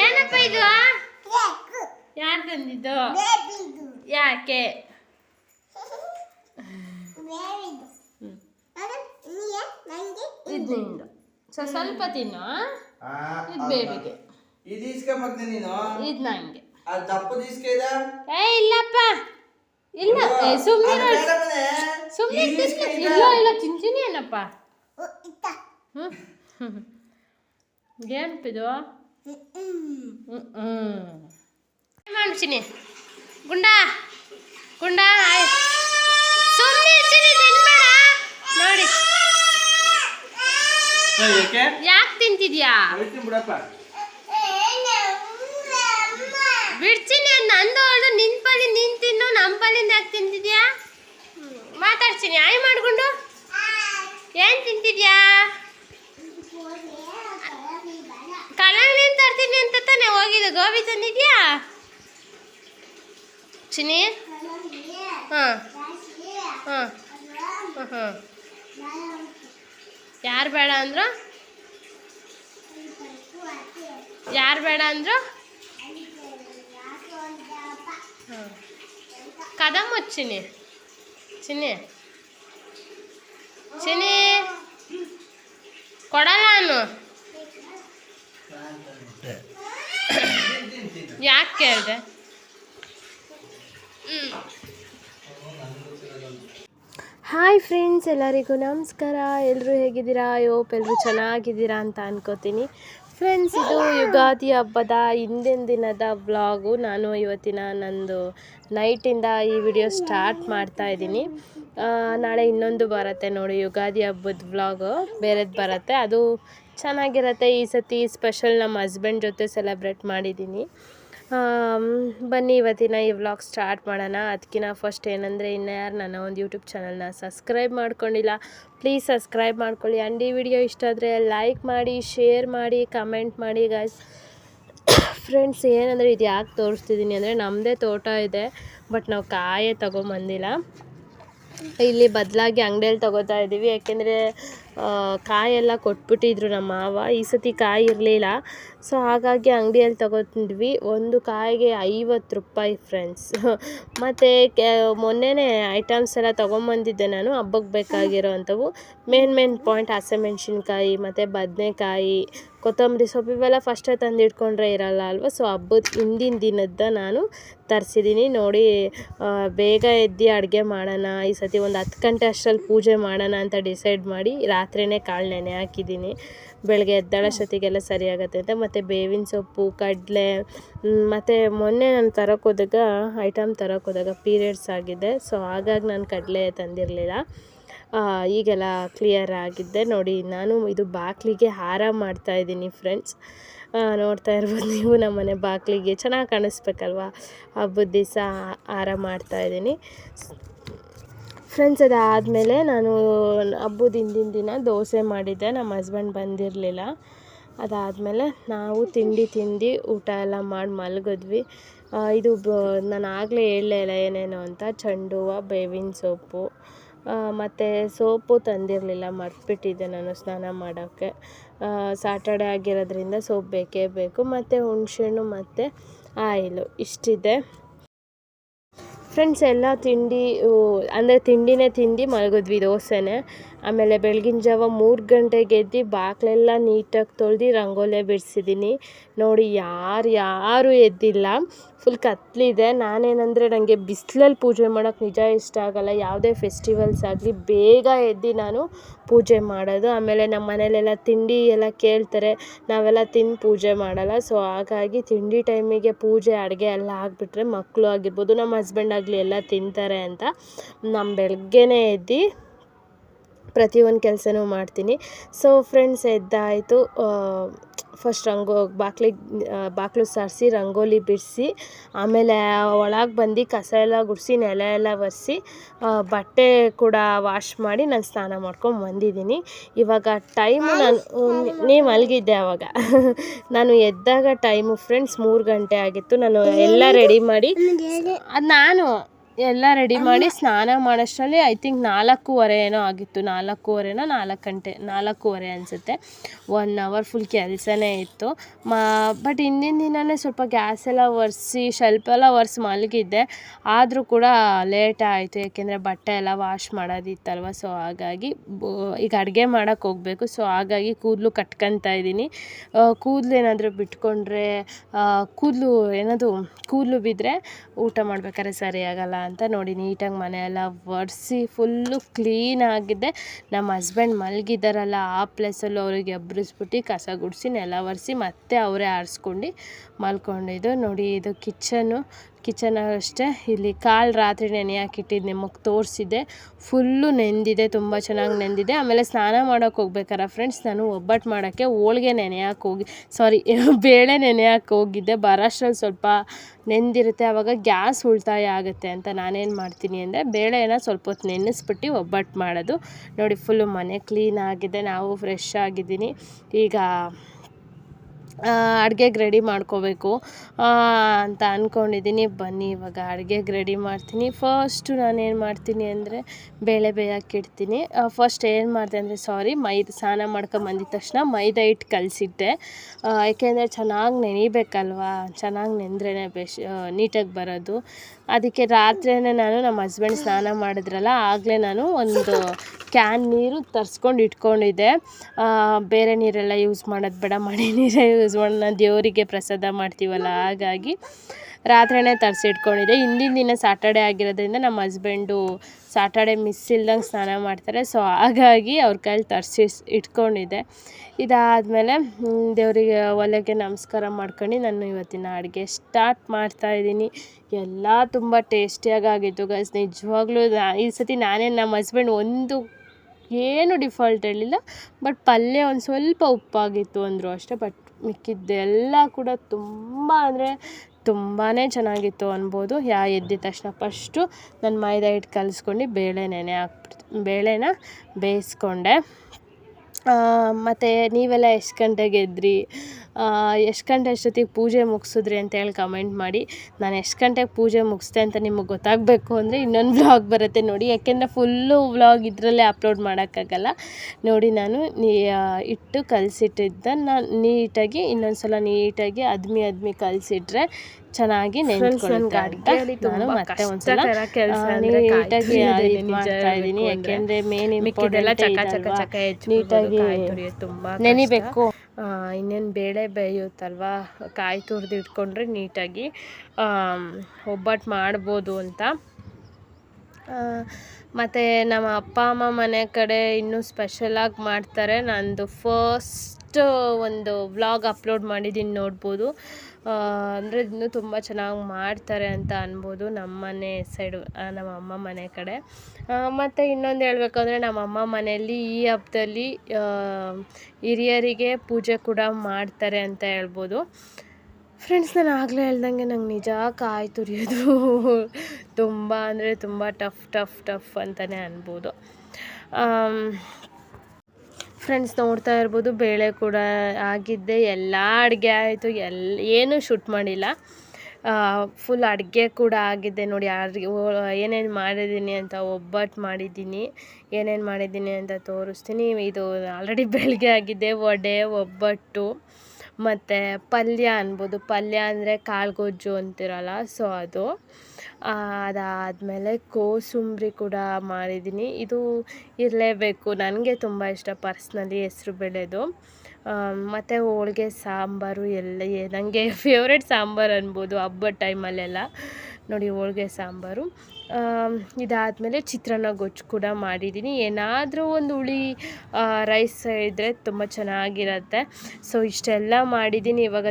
ಏನಪ್ಪ ಇದು? ಯಾರು ತಂದಿದ್ದು? ಯಾಕೆ? ಇದು ನಿಂದು. ಸೊ ಸ್ವಲ್ಪ ತಿನ್ನು ಇದು ಬೇಬಿಗೆ. ಇದು ಇಸ್ಕೊಂಬರ್ತೀನಿ ನೀನು? ಇದು ನಂಗೆ. ಅದು ದಪ್ಪದ ಇಸ್ಕ ಇದ? ಏ ಇಲ್ಲಪ್ಪ. ಇಲ್ಲ. ಸುಮ್ಮನೆ ಸುಮ್ಮನೆ ಇಲ್ಲ ಇಲ್ಲ ತಿಂತೀನಿ ಏನಪ್ಪ? ಹ್ಞೂ ಏನಪ್ಪಿದು ಹ್ಞೂ ಮಾಡ್ತೀನಿ ಗುಂಡ ಗುಂಡ ಸುಮ್ಮನೆ ತಿನ್ಬೇಡ ನೋಡಿ. ಯಾಕೆ? ತಿಂತಿದ್ಯಾ? ಬಿಡ್ತೀನಿ ನಂದು ಅವಳು ನಿನ್ ಪಲ್ಲಿ ನಿನ್ ತಿನ್ನು ನಮ್ಮ ಪಲ್ಲಿಂದ ಯಾಕೆ ತಿಂತಿದ್ಯಾ? ಮಾತಾಡ್ತೀನಿ ಆಯ್ ಮಾಡ್ಕೊಂಡು ಏನು ತಿಂತಿದ್ಯಾ? ತರ್ತೀನಿ ಅಂತ ತಾನೇ ಹೋಗಿದ್ದು. ಗೋಬಿ ತಂದಿದ್ಯಾ? ಚಿನಿ ಹಾಂ. ಹಾಂ. ಹಾಂ ಯಾರು ಬೇಡ ಅಂದ್ರು? ಯಾರು ಬೇಡ ಅಂದ್ರು? ಹಾಂ. ಕದಂ ಚಿನಿ ಚಿನಿ ಚಿನ್ನಿ. ಕೊಡಲ್ಲ ನಾನು ಯಾಕೆ ಕೇಳಿದೆ? ಹಾಯ್ ಫ್ರೆಂಡ್ಸ್, ಎಲ್ಲರಿಗೂ ನಮಸ್ಕಾರ. ಎಲ್ಲರೂ ಹೇಗಿದ್ದೀರಾ? ಹೋಪ್ ಎಲ್ಲರೂ ಚೆನ್ನಾಗಿದ್ದೀರಾ ಅಂತ ಅನ್ಕೋತೀನಿ. ಫ್ರೆಂಡ್ಸ್ ಇದು ಯುಗಾದಿ ಹಬ್ಬದ ಹಿಂದಿನ ದಿನದ ಬ್ಲಾಗು ನಾನು ಇವತ್ತಿನ ನಂದು ನೈಟಿಂದ ಈ ವಿಡಿಯೋ ಸ್ಟಾರ್ಟ್ ಮಾಡ್ತಾ ಇದ್ದೀನಿ. ನಾಳೆ ಇನ್ನೊಂದು ಬರುತ್ತೆ ನೋಡಿ, ಯುಗಾದಿ ಹಬ್ಬದ ವ್ಲಾಗು ಬೇರೆದು ಬರುತ್ತೆ. ಅದು ಚೆನ್ನಾಗಿರುತ್ತೆ. ಈ ಸತಿ ಸ್ಪೆಷಲ್ ನಮ್ಮ ಹಸ್ಬೆಂಡ್ ಜೊತೆ ಸೆಲೆಬ್ರೇಟ್ ಮಾಡಿದ್ದೀನಿ. ಬನ್ನಿ ಇವತ್ತಿನ ಈ ವ್ಲಾಗ್ ಸ್ಟಾರ್ಟ್ ಮಾಡೋಣ. ಅದಕ್ಕಿಂತ ಫಸ್ಟ್ ಏನಂದರೆ ಇನ್ನು ಯಾರು ನನ್ನ ಒಂದು ಯೂಟ್ಯೂಬ್ ಚಾನಲ್ನ ಸಬ್ಸ್ಕ್ರೈಬ್ ಮಾಡ್ಕೊಂಡಿಲ್ಲ ಪ್ಲೀಸ್ ಸಬ್ಸ್ಕ್ರೈಬ್ ಮಾಡ್ಕೊಳ್ಳಿ. ಆ್ಯಂಡ್ ಈ ವಿಡಿಯೋ ಇಷ್ಟ ಆದರೆ ಲೈಕ್ ಮಾಡಿ ಶೇರ್ ಮಾಡಿ ಕಮೆಂಟ್ ಮಾಡಿ ಗಾಯ್ಸ್ ಫ್ರೆಂಡ್ಸ್ ಏನಂದರೆ ಇದು ಯಾಕೆ ತೋರಿಸ್ತಿದ್ದೀನಿ ಅಂದರೆ ನಮ್ಮದೇ ತೋಟ ಇದೆ ಬಟ್ ನಾವು ಕಾಯೇ ತೊಗೊಂಬಂದಿಲ್ಲ. ಇಲ್ಲಿ ಬದಲಾಗಿ ಅಂಗಡಿಯಲ್ಲಿ ತೊಗೋತಾ ಇದ್ದೀವಿ ಯಾಕೆಂದರೆ ಕಾಯೆಲ್ಲ ಕೊಟ್ಬಿಟ್ಟಿದ್ರು ನಮ್ಮ ಮಾವ. ಈ ಸತಿ ಕಾಯಿ ಇರಲಿಲ್ಲ. ಸೊ ಹಾಗಾಗಿ ಅಂಗಡಿಯಲ್ಲಿ ತಗೋತಿದ್ವಿ. ಒಂದು ಕಾಯಿಗೆ ಐವತ್ತು ರೂಪಾಯಿ ಫ್ರೆಂಡ್ಸ್ ಮತ್ತು ಕೆ, ಮೊನ್ನೆನೇ ಐಟಮ್ಸ್ ಎಲ್ಲ ತೊಗೊಂಬಂದಿದ್ದೆ ನಾನು ಹಬ್ಬಕ್ಕೆ ಬೇಕಾಗಿರೋ ಅಂಥವು ಮೇನ್ ಮೇನ್ ಪಾಯಿಂಟ್ ಹಸಿಮೆಣ್ಸಿನ್ಕಾಯಿ ಮತ್ತು ಬದನೆಕಾಯಿ, ಕೊತ್ತಂಬರಿ ಸೊಪ್ಪು ಇವೆಲ್ಲ ಫಸ್ಟೇ ತಂದಿಟ್ಕೊಂಡ್ರೆ ಇರಲ್ಲ ಅಲ್ವಾ? ಸೊ ಹಬ್ಬದ ಹಿಂದಿನ ದಿನದ ನಾನು ತರಿಸಿದ್ದೀನಿ ನೋಡಿ ಬೇಗ ಎದ್ದು ಅಡುಗೆ ಮಾಡೋಣ, ಈ ಸತಿ ಒಂದು ಹತ್ತು ಗಂಟೆ ಅಷ್ಟರಲ್ಲಿ ಪೂಜೆ ಮಾಡೋಣ ಅಂತ ಡಿಸೈಡ್ ಮಾಡಿ ರಾತ್ರಿನೇ ಕಾಳು ನೆನೆ ಹಾಕಿದ್ದೀನಿ ಬೆಳಗ್ಗೆ ಎದ್ದಾಳಷ್ಟೊತ್ತಿಗೆಲ್ಲ ಸರಿ ಆಗುತ್ತೆ ಅಂತ, ಮತ್ತು ಬೇವಿನ ಸೊಪ್ಪು, ಕಡಲೆ ಮತ್ತು ಮೊನ್ನೆ ನಾನು ತರೋಕೆ ಹೋದಾಗ ಐಟಮ್ ತರೋಕೆ ಹೋದಾಗ ಪೀರಿಯಡ್ಸ್ ಆಗಿದೆ. ಸೊ ಹಾಗಾಗಿ ನಾನು ಕಡಲೆ ತಂದಿರಲಿಲ್ಲ. ಈಗೆಲ್ಲ ಕ್ಲಿಯರ್ ಆಗಿದ್ದೆ. ನೋಡಿ, ನಾನು ಇದು ಬಾಗಿಲಿಗೆ ಹಾರ ಮಾಡ್ತಾ ಇದ್ದೀನಿ ಫ್ರೆಂಡ್ಸ್ ನೋಡ್ತಾ ಇರ್ಬೋದು ನೀವು ನಮ್ಮ ಮನೆ ಬಾಗಿಲಿಗೆ ಚೆನ್ನಾಗಿ ಕಾಣಿಸ್ಬೇಕಲ್ವಾ? ಹಬ್ಬದ ದಿವಸ ಹಾರ ಮಾಡ್ತಾ ಇದ್ದೀನಿ. ಫ್ರೆಂಡ್ಸ್ ಅದಾದಮೇಲೆ ನಾನು ಹಬ್ಬದ ಹಿಂದಿನ ದಿನ ದೋಸೆ ಮಾಡಿದ್ದೆ. ನಮ್ಮ ಹಸ್ಬೆಂಡ್ ಬಂದಿರಲಿಲ್ಲ. ಅದಾದಮೇಲೆ ನಾವು ತಿಂಡಿ ತಿಂದು ಊಟ ಎಲ್ಲ ಮಾಡಿ ಮಲಗಿದ್ವಿ. ಇದು ಬ, ನಾನು ಆಗಲೇ ಹೇಳಲೇ ಇಲ್ಲ ಏನೇನು ಅಂತ. ಚೆಂಡು ಹೂವು ಬೇವಿನ ಸೊಪ್ಪು ಮತ್ತು ಸೋಪು ತಂದಿರಲಿಲ್ಲ. ಮರ್ತ್ಬಿಟ್ಟಿದ್ದೆ ನಾನು ಸ್ನಾನ ಮಾಡೋಕ್ಕೆ. ಸಾಟರ್ಡೆ ಆಗಿರೋದ್ರಿಂದ ಸೋಪ್ ಬೇಕೇ ಬೇಕು. ಮತ್ತು ಹುಣಸೆಹಣ್ಣು ಮತ್ತು ಆಯಿಲು. ಇಷ್ಟಿದೆ. ಫ್ರೆಂಡ್ಸ್ ಎಲ್ಲ ತಿಂಡಿ ಅಂದರೆ ತಿಂಡಿನೇ ತಿಂದು ಮಲಗಿದ್ವಿ ದೋಸೆನೇ. ಆಮೇಲೆ ಬೆಳಗಿನ ಜಾವ ಮೂರು ಗಂಟೆಗೆ ಎದ್ದು ಬಾಗಿಲೆಲ್ಲ ನೀಟಾಗಿ ತೊಳೆದು ರಂಗೋಲೆ ಬಿಡಿಸಿದ್ದೀನಿ ನೋಡಿ ಯಾರು ಯಾರೂ ಎದ್ದಿಲ್ಲ. ಫುಲ್ ಕತ್ಲಿದೆ. ನಾನೇನಂದರೆ ನನಗೆ ಬಿಸಿಲಲ್ಲಿ ಪೂಜೆ ಮಾಡೋಕ್ಕೆ ನಿಜ ಇಷ್ಟ ಆಗಲ್ಲ. ಯಾವುದೇ ಫೆಸ್ಟಿವಲ್ಸ್ ಆಗಲಿ ಬೇಗ ಎದ್ದು ನಾನು ಪೂಜೆ ಮಾಡೋದು. ಆಮೇಲೆ ನಮ್ಮ ಮನೇಲೆಲ್ಲ ತಿಂಡಿ ಎಲ್ಲ ಕೇಳ್ತಾರೆ. ನಾವೆಲ್ಲ ತಿಂದು ಪೂಜೆ ಮಾಡಲ್ಲ. ಸೊ ಹಾಗಾಗಿ ತಿಂಡಿ ಟೈಮಿಗೆ ಪೂಜೆ, ಅಡುಗೆ ಎಲ್ಲ ಆಗಿಬಿಟ್ರೆ ಮಕ್ಕಳು ಆಗಿರ್ಬೋದು ನಮ್ಮ ಹಸ್ಬೆಂಡ್ ಆಗಲಿ ಎಲ್ಲ ತಿಂತಾರೆ ಅಂತ. ನಮ್ಮ ಬೆಳಗ್ಗೆನೇ ಎದ್ದು ಪ್ರತಿಯೊಂದು ಕೆಲಸನೂ ಮಾಡ್ತೀನಿ. ಸೊ ಫ್ರೆಂಡ್ಸ್ ಎದ್ದಾಯಿತು. ಫಸ್ಟ್ ರಂಗೋ ಬಾಗ್ಲಿಗೆ ಬಾಗಿಲು ಸಾರಿಸಿ ರಂಗೋಲಿ ಬಿಡಿಸಿ ಆಮೇಲೆ ಒಳಗೆ ಬಂದು ಕಸ ಎಲ್ಲ ಗುಡಿಸಿ ನೆಲ ಎಲ್ಲ ಒರೆಸಿ ಬಟ್ಟೆ ಕೂಡ ವಾಶ್ ಮಾಡಿ ನಾನು ಸ್ನಾನ ಮಾಡ್ಕೊಂಡು ಬಂದಿದ್ದೀನಿ. ಇವಾಗ ಟೈಮು ನಾನು ನೀವು ಮಲಗಿದ್ದೆ ಆವಾಗ ನಾನು ಎದ್ದಾಗ ಟೈಮು ಫ್ರೆಂಡ್ಸ್ ಮೂರು ಗಂಟೆ ಆಗಿತ್ತು. ನಾನು ಎಲ್ಲ ರೆಡಿ ಮಾಡಿ ಅದು ನಾನು ಎಲ್ಲ ರೆಡಿ ಮಾಡಿ ಸ್ನಾನ ಮಾಡೋಷ್ಟರಲ್ಲಿ ಐ ಥಿಂಕ್ ನಾಲ್ಕೂವರೆ ಏನೋ ಆಗಿತ್ತು. ನಾಲ್ಕೂವರೆನೋ ನಾಲ್ಕು ಗಂಟೆ ನಾಲ್ಕೂವರೆ ಅನಿಸುತ್ತೆ. ಒನ್ ಅವರ್ ಫುಲ್ ಕೆಲಸನೇ ಇತ್ತು. ಮಾ ಬಟ್ ಹಿಂದಿನ ದಿನವೇ ಸ್ವಲ್ಪ ಗ್ಯಾಸ್ ಎಲ್ಲ ಒರೆಸಿ ಸ್ವಲ್ಪ ಎಲ್ಲ ಒರೆಸಿ ಮಲಗಿದ್ದೆ. ಆದರೂ ಕೂಡ ಲೇಟ್ ಆಯಿತು. ಏಕೆಂದರೆ ಬಟ್ಟೆ ಎಲ್ಲ ವಾಶ್ ಮಾಡೋದಿತ್ತಲ್ವ? ಸೊ ಹಾಗಾಗಿ ಈಗ ಅಡುಗೆ ಮಾಡೋಕ್ಕೆ ಹೋಗಬೇಕು. ಸೊ ಹಾಗಾಗಿ ಕೂದಲು ಕಟ್ಕೊತಾ ಇದ್ದೀನಿ. ಕೂದಲು ಏನಾದರೂ ಬಿಟ್ಕೊಂಡ್ರೆ ಕೂದಲು ಏನದು ಕೂದಲು ಬಿದ್ದರೆ ಊಟ ಮಾಡ್ಬೇಕಾದ್ರೆ ಸರಿಯಾಗಲ್ಲ ಅಂತ ನೋಡಿ ನೀಟಾಗಿ ಮನೆಯೆಲ್ಲ ಒರೆಸಿ ಫುಲ್ಲು ಕ್ಲೀನ್ ಆಗಿದೆ. ನಮ್ಮ ಹಸ್ಬೆಂಡ್ ಮಲಗಿದ್ದಾರಲ್ಲ ಆ ಪ್ಲೇಸಲ್ಲೂ ಅವ್ರಿಗೆ ಎಬ್ಬರಿಸ್ಬಿಟ್ಟು ಕಸ ಗುಡಿಸಿ ನೆಲ ಒರೆಸಿ ಮತ್ತೆ ಅವರೇ ಆರಿಸ್ಕೊಂಡು ಮಲ್ಕೊಂಡಿದ್ದು. ನೋಡಿ ಇದು ಕಿಚನ್ನು ಕಿಚನ್ ಅಷ್ಟೇ. ಇಲ್ಲಿ ಕಾಳು ರಾತ್ರಿ ನೆನೆ ಹಾಕಿಟ್ಟಿದ್ದು ನಿಮಗೆ ತೋರಿಸಿದೆ ಫುಲ್ಲು ನೆಂದಿದೆ, ತುಂಬ ಚೆನ್ನಾಗಿ ನೆಂದಿದೆ. ಆಮೇಲೆ ಸ್ನಾನ ಮಾಡೋಕೆ ಹೋಗ್ಬೇಕಾರೆ ಫ್ರೆಂಡ್ಸ್ ನಾನು ಒಬ್ಬಟ್ಟು ಮಾಡೋಕ್ಕೆ ಹೋಳಿಗೆ ನೆನೆ ಹೋಗಿ ಸಾರಿ ಬೇಳೆ ನೆನೆ ಹಾಕಿ ಹೋಗಿದ್ದೆ. ಬರೋಷ್ಟ್ರಲ್ಲಿ ಸ್ವಲ್ಪ ನೆಂದಿರುತ್ತೆ, ಆವಾಗ ಗ್ಯಾಸ್ ಉಳಿತಾಯ ಆಗುತ್ತೆ ಅಂತ ನಾನೇನು ಮಾಡ್ತೀನಿ ಅಂದರೆ, ಬೇಳೆನ ಸ್ವಲ್ಪ ಹೊತ್ತು ನೆನೆಸ್ಬಿಟ್ಟು ಒಬ್ಬಟ್ಟು ಮಾಡೋದು. ನೋಡಿ ಫುಲ್ಲು ಮನೆ ಕ್ಲೀನ್ ಆಗಿದೆ, ನಾವು ಫ್ರೆಶ್ ಆಗಿದ್ದೀನಿ. ಈಗ ಅಡುಗೆಗೆ ರೆಡಿ ಮಾಡ್ಕೋಬೇಕು. ಅಂತ ಅಂದ್ಕೊಂಡಿದ್ದೀನಿ ಬನ್ನಿ, ಇವಾಗ ಅಡುಗೆಗೆ ರೆಡಿ ಮಾಡ್ತೀನಿ. ಫಸ್ಟು ನಾನೇನು ಮಾಡ್ತೀನಿ ಅಂದರೆ ಬೇಳೆ ಬೇಯೋಕ್ಕಿಡ್ತೀನಿ ಫಸ್ಟ್ ಏನು ಮಾಡಿದೆ ಅಂದರೆ ಸಾರಿ ಮೈದ ಸ್ನಾನ ಮಾಡ್ಕೊಂಡು ಬಂದಿದ ತಕ್ಷಣ ಮೈದಾ ಹಿಟ್ಟು ಕಲಸಿಟ್ಟೆ. ಯಾಕೆಂದರೆ ಚೆನ್ನಾಗಿ ನೆನಿಬೇಕಲ್ವಾ? ಚೆನ್ನಾಗಿ ನೆಂದ್ರೇ ಬೆಶ್ ನೀಟಾಗಿ ಬರೋದು. ಅದಕ್ಕೆ ರಾತ್ರಿಯೇ ನಾನು ನಮ್ಮ ಹಸ್ಬೆಂಡ್ ಸ್ನಾನ ಮಾಡಿದ್ರಲ್ಲ, ಆಗಲೇ ನಾನು ಒಂದು ಕ್ಯಾನ್ ನೀರು ತರಿಸ್ಕೊಂಡು ಇಟ್ಕೊಂಡಿದ್ದೆ. ಬೇರೆ ನೀರೆಲ್ಲ ಯೂಸ್ ಮಾಡೋದು ಬೇಡ, ಮಳೆ ನೀರೇ ಯೂಸ್ ಮಾಡೋಣ ದೇವರಿಗೆ ಪ್ರಸಾದ ಮಾಡ್ತೀವಲ್ಲ? ಹಾಗಾಗಿ ರಾತ್ರಿನೇ ತರಿಸಿಟ್ಕೊಂಡಿದ್ದೆ ಹಿಂದಿನ ದಿನ ಸಾಟರ್ಡೆ ಆಗಿರೋದ್ರಿಂದ ನಮ್ಮ ಹಸ್ಬೆಂಡು ಸಾಟರ್ಡೆ ಮಿಸ್ ಇಲ್ದಂಗೆ ಸ್ನಾನ ಮಾಡ್ತಾರೆ. ಸೊ ಹಾಗಾಗಿ ಅವ್ರ ಕೈಲಿ ತರಿಸಿ ಇಟ್ಕೊಂಡಿದ್ದೆ ಇದಾದಮೇಲೆ ದೇವರಿಗೆ ಒಲೆಗೆ ನಮಸ್ಕಾರ ಮಾಡ್ಕೊಂಡು ನಾನು ಇವತ್ತಿನ ಅಡುಗೆ ಸ್ಟಾರ್ಟ್ ಮಾಡ್ತಾಯಿದ್ದೀನಿ ಎಲ್ಲ ತುಂಬ ಟೇಸ್ಟಿಯಾಗಿ ಆಗಿತ್ತು ಗೈಸ್ ನಿಜವಾಗ್ಲೂ ಈ ಸತಿ ನಾನೇ ನಮ್ಮ ಹಸ್ಬೆಂಡ್ ಒಂದು ಏನು ಡಿಫಾಲ್ಟ್ ಹೇಳಿಲ್ಲ ಬಟ್ ಪಲ್ಯ ಒಂದು ಸ್ವಲ್ಪ ಉಪ್ಪಾಗಿತ್ತು ಅಂದರು ಅಷ್ಟೇ ಬಟ್ ಮಿಕ್ಕಿದ್ದೆಲ್ಲ ಕೂಡ ತುಂಬ ಅಂದರೆ ತುಂಬಾ ಚೆನ್ನಾಗಿತ್ತು ಅನ್ಬೋದು. ಯಾ ಎದ್ದಿದ ತಕ್ಷಣ ಫಸ್ಟು ನಾನು ಮೈದಾ ಹಿಟ್ಟು ಕಲಿಸ್ಕೊಂಡು ಬೇಳೆ ನೆನೆ ಹಾಕ್ಬಿಡ್ತು ಬೇಳೆನ ಬೇಯಿಸ್ಕೊಂಡೆ. ಮತ್ತು ನೀವೆಲ್ಲ ಎಷ್ಟು ಗಂಟೆಗೆ ಎದ್ರಿ? ಎಷ್ಟು ಗಂಟೆ ಅಷ್ಟೊತ್ತಿಗೆ ಪೂಜೆ ಮುಗಿಸಿದ್ರಿ ಅಂತೇಳಿ ಕಮೆಂಟ್ ಮಾಡಿ. ನಾನು ಎಷ್ಟು ಗಂಟೆಗೆ ಪೂಜೆ ಮುಗಿಸ್ದೆ ಅಂತ ನಿಮಗೆ ಗೊತ್ತಾಗಬೇಕು ಅಂದರೆ ಇನ್ನೊಂದು ವ್ಲಾಗ್ ಬರುತ್ತೆ ನೋಡಿ. ಯಾಕೆಂದರೆ ಫುಲ್ಲು ವ್ಲಾಗ್ ಇದರಲ್ಲೇ ಅಪ್ಲೋಡ್ ಮಾಡೋಕ್ಕಾಗಲ್ಲ. ನೋಡಿ ನಾನು ನೀ ಇಟ್ಟು ಕಲಸಿಟ್ಟಿದ್ದನ್ನು ನೀಟಾಗಿ ಇನ್ನೊಂದು ಸಲ ನೀಟಾಗಿ ಅದ್ಮಿ ಅದ್ಮಿ ಕಲಸಿಟ್ರೆ ಚೆನ್ನಾಗಿ ನಾನು ಮತ್ತೆ ಒಂದ್ಸಲ ನೀಟಾಗಿ ಇದು ಮಾಡ್ತಾ ಇದ್ದೀನಿ. ಯಾಕೆಂದರೆ ಮೇನ್ ಇಂಪಾರ್ಟೆಂಟ್ ನೀಟಾಗಿ ನೆನಿಬೇಕು. ಇನ್ನೇನು ಬೇಳೆ ಬೇಯುತ್ತಲ್ವಾ? ಕಾಯಿ ತುರಿದು ಇಟ್ಕೊಂಡ್ರೆ ನೀಟಾಗಿ ಒಬ್ಬಟ್ಟು ಮಾಡ್ಬೋದು ಅಂತ. ಮತ್ತು ನಮ್ಮ ಅಪ್ಪ, ಅಮ್ಮ ಮನೆ ಕಡೆ ಇನ್ನೂ ಸ್ಪೆಷಲಾಗಿ ಮಾಡ್ತಾರೆ. ನಂದು ಫಸ್ಟ್ ಒಂದು ವ್ಲಾಗ್ ಅಪ್ಲೋಡ್ ಮಾಡಿದ್ದೀನಿ ನೋಡ್ಬೋದು. ಅಂದರೆ ಇನ್ನೂ ತುಂಬ ಚೆನ್ನಾಗಿ ಮಾಡ್ತಾರೆ ಅಂತ ಅನ್ಬೋದು ನಮ್ಮ ಮನೆ ಸೈಡು ನಮ್ಮ ಅಮ್ಮ ಮನೆ ಕಡೆ. ಮತ್ತು ಇನ್ನೊಂದು ಹೇಳ್ಬೇಕಂದ್ರೆ ನಮ್ಮ ಅಮ್ಮ ಮನೆಯಲ್ಲಿ ಈ ಹಬ್ಬದಲ್ಲಿ ಹಿರಿಯರಿಗೆ ಪೂಜೆ ಕೂಡ ಮಾಡ್ತಾರೆ ಅಂತ ಹೇಳ್ಬೋದು. ಫ್ರೆಂಡ್ಸ್ ನಾನು ಆಗಲೇ ಹೇಳ್ದಂಗೆ ನಂಗೆ ನಿಜ ಕಾಯಿ ತುರಿಯೋದು ತುಂಬ ಅಂದರೆ ತುಂಬ ಟಫ್ ಟಫ್ ಟಫ್ ಅಂತಲೇ ಅನ್ಬೋದು. ಫ್ರೆಂಡ್ಸ್ ನೋಡ್ತಾ ಇರ್ಬೋದು, ಬೇಳೆ ಕೂಡ ಆಗಿದ್ದೆ, ಎಲ್ಲ ಅಡುಗೆ ಆಯಿತು ಎಲ್ಲ ಏನೂ ಶೂಟ್ ಮಾಡಿಲ್ಲ. ಫುಲ್ ಅಡುಗೆ ಕೂಡ ಆಗಿದೆ ನೋಡಿ, ಯಾರಿಗೆ ಏನೇನು ಮಾಡಿದ್ದೀನಿ ಅಂತ ಒಬ್ಬಟ್ಟು ಮಾಡಿದ್ದೀನಿ, ಏನೇನು ಮಾಡಿದ್ದೀನಿ ಅಂತ ತೋರಿಸ್ತೀನಿ. ಇದು ಆಲ್ರೆಡಿ ಬೆಳಗ್ಗೆ ಆಗಿದೆ ವಡೆ, ಒಬ್ಬಟ್ಟು. ಮತ್ತು ಪಲ್ಯ ಅನ್ಬೋದು. ಪಲ್ಯ ಅಂದರೆ ಕಾಳು ಗೊಜ್ಜು ಅಂತಿರಲ್ಲ ಸೊ ಅದು. ಅದಾದಮೇಲೆ ಕೋಸುಂಬರಿ ಕೂಡ ಮಾಡಿದ್ದೀನಿ. ಇದು ಇರಲೇಬೇಕು. ನನಗೆ ತುಂಬ ಇಷ್ಟ ಪರ್ಸ್ನಲಿ ಹೆಸ್ರು ಬೇಳೆದು. ಮತ್ತು ಹೋಳ್ಗೆ ಸಾಂಬಾರು ಎಲ್ಲ ನನಗೆ ಫೇವ್ರೆಟ್ ಸಾಂಬಾರು ಅನ್ಬೋದು ಹಬ್ಬದ ಟೈಮಲ್ಲೆಲ್ಲ ನೋಡಿ, ಹೋಳ್ಗೆ, ಸಾಂಬಾರು. ಇದಾದಮೇಲೆ ಚಿತ್ರಾನ್ನ ಗೊಜ್ಜು ಕೂಡ ಮಾಡಿದ್ದೀನಿ. ಏನಾದರೂ ಒಂದು ಹುಳಿ ರೈಸ್ ಇದ್ದರೆ ತುಂಬ ಚೆನ್ನಾಗಿರತ್ತೆ. ಸೊ ಇಷ್ಟೆಲ್ಲ ಮಾಡಿದ್ದೀನಿ. ಇವಾಗ